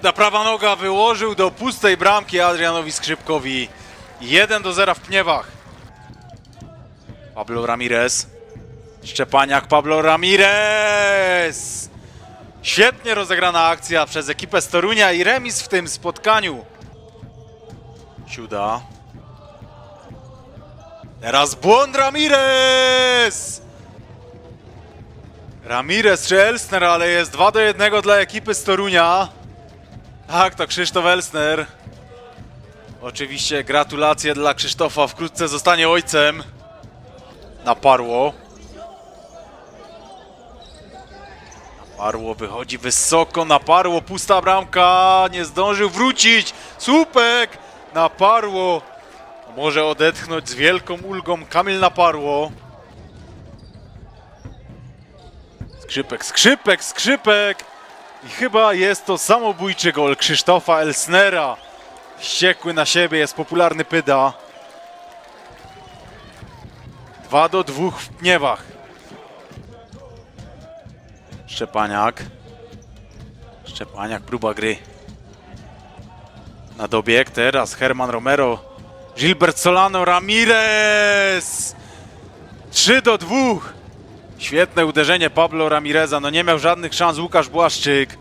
Ta prawa noga wyłożył do pustej bramki Adrianowi Skrzypkowi. 1 do 0 w Pniewach. Pablo Ramirez. Szczepaniak Pablo Ramirez! Świetnie rozegrana akcja przez ekipę z Torunia i remis w tym spotkaniu. Siuda. Teraz błąd Ramirez! Ramirez czy Elsner, ale jest 2 do 1 dla ekipy z Torunia. Tak, to Krzysztof Elsner. Oczywiście gratulacje dla Krzysztofa, wkrótce zostanie ojcem. Naparło. Naparło wychodzi wysoko, naparło, pusta bramka, nie zdążył wrócić. Słupek naparło. Może odetchnąć z wielką ulgą Kamil Naparło. Skrzypek, skrzypek, skrzypek. I chyba jest to samobójczy gol Krzysztofa Elsnera. Wściekły na siebie jest popularny Pyda. 2 do 2 w Pniewach. Szczepaniak. Szczepaniak, próba gry. Na dobieg teraz Herman Romero. Gilbert Solano Ramirez! 3 do 2. Świetne uderzenie Pablo Ramireza. No nie miał żadnych szans Łukasz Błaszczyk.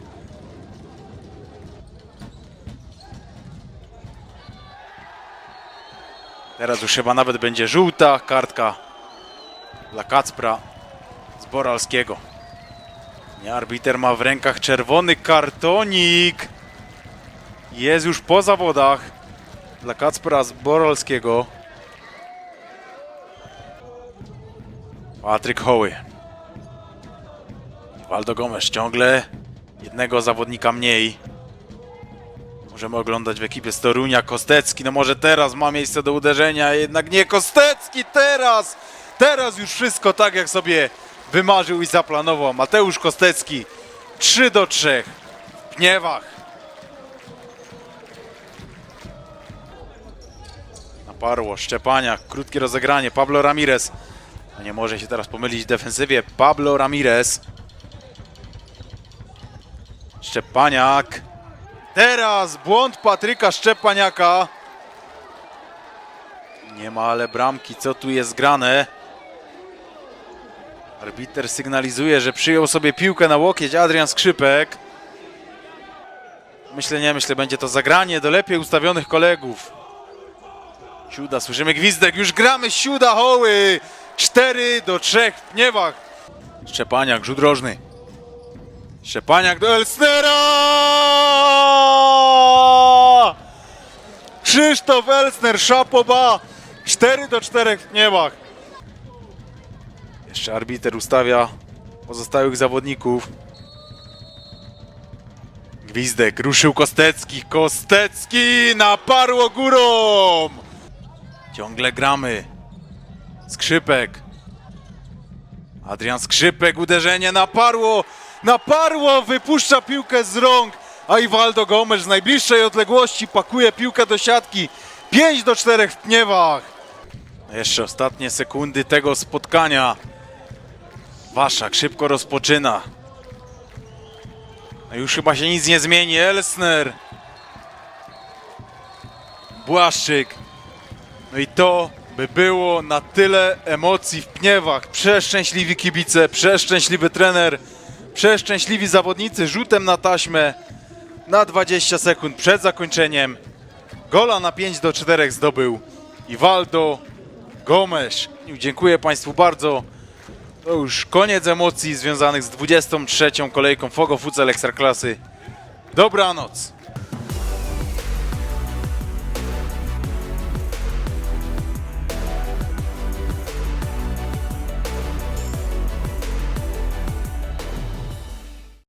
Teraz już chyba nawet będzie żółta kartka dla Kacpra z Boralskiego. Nie, arbiter ma w rękach czerwony kartonik. Jest już po zawodach dla Kacpra z Boralskiego. Patryk Hoły. Waldo Gomes ciągle jednego zawodnika mniej. Możemy oglądać w ekipie z Torunia Kostecki. No może teraz ma miejsce do uderzenia, jednak nie Kostecki teraz! Teraz już wszystko tak jak sobie wymarzył i zaplanował. Mateusz Kostecki 3 do 3 w Pniewach. Naparło, Szczepaniak, krótkie rozegranie, Pablo Ramirez. No nie może się teraz pomylić w defensywie. Pablo Ramirez. Szczepaniak. Teraz błąd Patryka Szczepaniaka. Nie ma ale bramki. Co tu jest grane? Arbiter sygnalizuje, że przyjął sobie piłkę na łokieć Adrian Skrzypek. Myślę, nie, myślę, będzie to zagranie do lepiej ustawionych kolegów. Siuda, słyszymy gwizdek, już gramy, Siuda, Hoły! 4 do 3 w Pniewach. Szczepaniak, rzut rożny. Szczepaniak do Elsnera! Krzysztof Elsner, szapoba! 4 do 4 w Pniewach. Jeszcze arbiter ustawia pozostałych zawodników. Gwizdek, ruszył Kostecki, Kostecki naparło górą! Ciągle gramy. Skrzypek. Adrian Skrzypek, uderzenie naparło, naparło, wypuszcza piłkę z rąk, a Iwaldo Gomes z najbliższej odległości pakuje piłkę do siatki. 5 do 4 w Pniewach. Jeszcze ostatnie sekundy tego spotkania. Waszak szybko rozpoczyna. No już chyba się nic nie zmieni. Elsner. Błaszczyk. No i to by było na tyle emocji w Pniewach. Przeszczęśliwi kibice, przeszczęśliwy trener, przeszczęśliwi zawodnicy rzutem na taśmę na 20 sekund przed zakończeniem. Gola na 5 do 4 zdobył Iwaldo Gomes. Dziękuję Państwu bardzo. To już koniec emocji związanych z 23. kolejką Fogo Futsal Ekstraklasy. Dobranoc.